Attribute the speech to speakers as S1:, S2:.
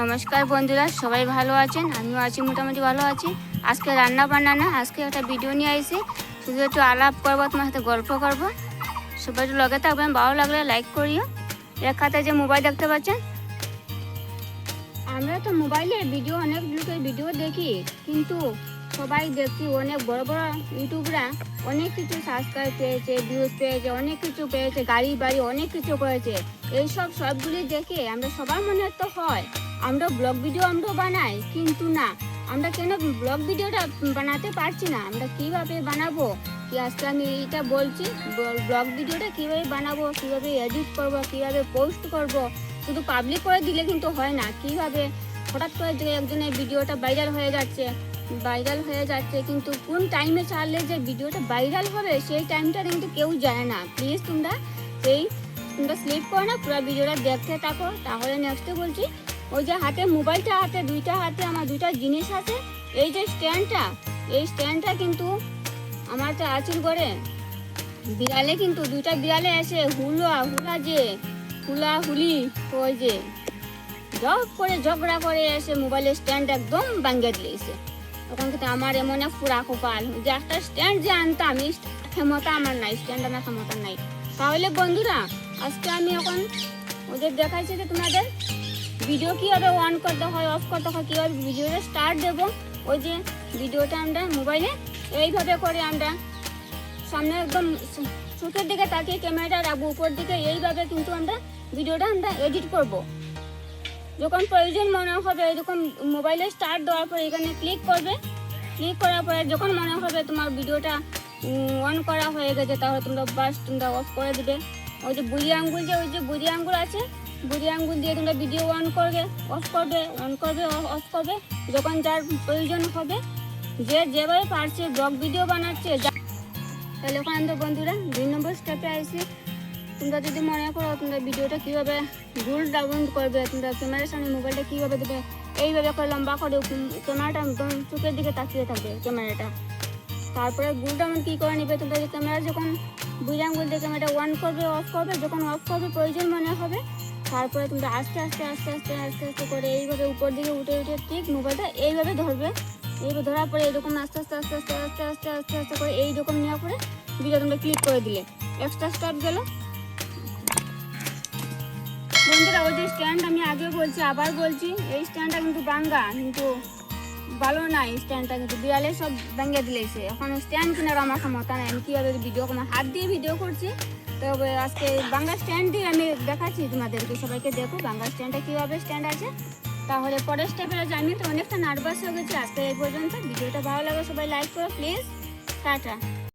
S1: নমস্কার বন্ধুরা, সবাই ভালো আছেন? আমিও আছি, মোটামুটি ভালো আছি। আজকে রান্না বান্না না আজকে একটা ভিডিও নিয়ে আইছি শুধু একটু আলাপ করব, তোমার সাথে গল্প করব। সবাই একটু লগে থাকবেন, ভালো লাগলে লাইক করিও। এক খাতায় যে মোবাইল দেখতে পাচ্ছেন? আমরা তো মোবাইলে ভিডিও অনেক লোকের ভিডিও দেখি। কিন্তু সবাই দেখছি অনেক বড় বড় ইউটিউবরা অনেক কিছু সাবস্ক্রাইব পেয়েছে ভিউজ পেয়েছে, অনেক কিছু পেয়েছে, গাড়ি বাড়ি অনেক কিছু করেছে। এইসব সবগুলি দেখে আমরা সবার মনে তো হয়। আমরা ব্লগ ভিডিও আমরা বানাই, কিন্তু না। আমরা কেন ব্লগ ভিডিওটা বানাতে পারছি না? আমরা কীভাবে বানাবো? কি আজকে আমি এইটা বলছি ব্লগ ভিডিওটা কীভাবে বানাবো, কীভাবে এডিট করব, কীভাবে পোস্ট করব? শুধু পাবলিক করে দিলে কিন্তু হয় না। কীভাবে? হঠাৎ করে যে একজনের ভিডিওটা ভাইরাল হয়ে যাচ্ছে ভাইরাল হয়ে যাচ্ছে, কিন্তু কোন টাইমে ছাড়লে যে ভিডিওটা ভাইরাল হবে, সেই টাইমটা কিন্তু কেউ জানে না। প্লিজ তোমরা সেই তোমরা স্লিপ করো না, পুরো ভিডিওটা দেখতে থাকো। তাহলে নেক্সটে বলছি ওই যে হাতে মোবাইলটা হাতে, দুইটা হাতে আমার দুইটা জিনিস আছে। এই যে স্ট্যান্ডটা, এই স্ট্যান্ডটা কিন্তু আমার তো আচুর করে। বিড়ালে কিন্তু দুইটা বিড়ালে এসে হুলা হুলা যে, হুলা হুলি, ওই যে। জব করে ঝগড়া করে এসে মোবাইলের স্ট্যান্ড একদম ভাঙ্গে দিয়েছে তখন কিন্তু আমার এমন এক পুরা কপাল, যে একটা স্ট্যান্ড যে আনতাম ক্ষমতা আমার নাই, স্ট্যান্ড আনার ক্ষমতা নাই। তাহলে বন্ধুরা, আজকে আমি এখন ওদের দেখাইছি যে তোমাদের ভিডিও কীভাবে অন করতে হয় অফ করতে হয়, কীভাবে ভিডিওটা স্টার্ট দেবো, ওই যে ভিডিওটা আমরা মোবাইলে এইভাবে করে আমরা সামনে একদম চোখের দিকে তাকিয়ে ক্যামেরাটা রাখব, উপর দিকে এইভাবে কিন্তু আমরা ভিডিওটা আমরা এডিট করব। যখন প্রয়োজন মনে হবে এরকম মোবাইলে স্টার্ট দেওয়ার পরে এখানে ক্লিক করবে ক্লিক করার পরে যখন মনে হবে তোমার ভিডিওটা অন করা হয়ে গেছে, তাহলে তোমরা বাস তোমরা অফ করে দেবে ওই যে বুড়ি আঙ্গুল যে, ওই যে বুড়ি আঙ্গুল আছে বুড়ি আঙ্গুল দিয়ে তোমরা ভিডিও অন করবে অফ করবে অন করবে অফ করবে, যখন যার প্রয়োজন হবে, যে যেভাবে পারছে ব্লগ ভিডিও বানাচ্ছে তাহলে ওখানে তো বন্ধুরা দুই নম্বর স্টেপে আসি তোমরা যদি মনে করো তোমরা ভিডিওটা কীভাবে গুল ডাউন করবে, তোমরা ক্যামেরার সামনে মোবাইলটা কীভাবে দেবে, এইভাবে করে লম্বা করে ক্যামেরাটা একদম চোখের দিকে তাকিয়ে থাকবে ক্যামেরাটা তারপরে গুল ডাউন কী করে নেবে, তোমরা ক্যামেরা যখন বুঝ আঙ্গুল দিয়ে ক্যামেরাটা অন করবে অফ করবে, যখন অফ করবে, প্রয়োজন মনে হবে তারপরে তোমরা আস্তে আস্তে আস্তে আস্তে আস্তে আস্তে করে এইভাবে উপর দিকে উঠে উঠে ঠিক মোবাইলটা এইভাবে ধরবে। এইভাবে ধরার পরে এরকম আস্তে আস্তে আস্তে আস্তে আস্তে আস্তে আস্তে আস্তে করে এইরকম নেওয়া পরে ভিডিও তোমরা ক্লিক করে দিলে। এক্সট্রা স্টেপ গেল। বন্ধুরা, ওই যে স্ট্যান্ড আমি আগে বলছি, আবার বলছি, এই স্ট্যান্ডটা কিন্তু বাঙ্গা কিন্তু ভালো না, এই স্ট্যান্ডটা কিন্তু বিড়ালে সব ভেঙে দিলেছে। এখন স্ট্যান্ড কিনার আমার ক্ষমতা নেই। আমি কীভাবে ভিডিও আমার হাত দিয়ে ভিডিও করছি। তবে আজকে বাংলা স্ট্যান্ড দিয়ে আমি দেখাচ্ছি তোমাদেরকে। সবাইকে দেখো বাংলা স্ট্যান্ডটা কীভাবে স্ট্যান্ড আছে। তাহলে পরের স্টেপে জানি তো অনেকটা নার্ভাস হয়ে গেছি। আজকে এই পর্যন্ত। ভিডিওটা ভালো লাগে সবাই লাইক করো প্লিজ টাটা।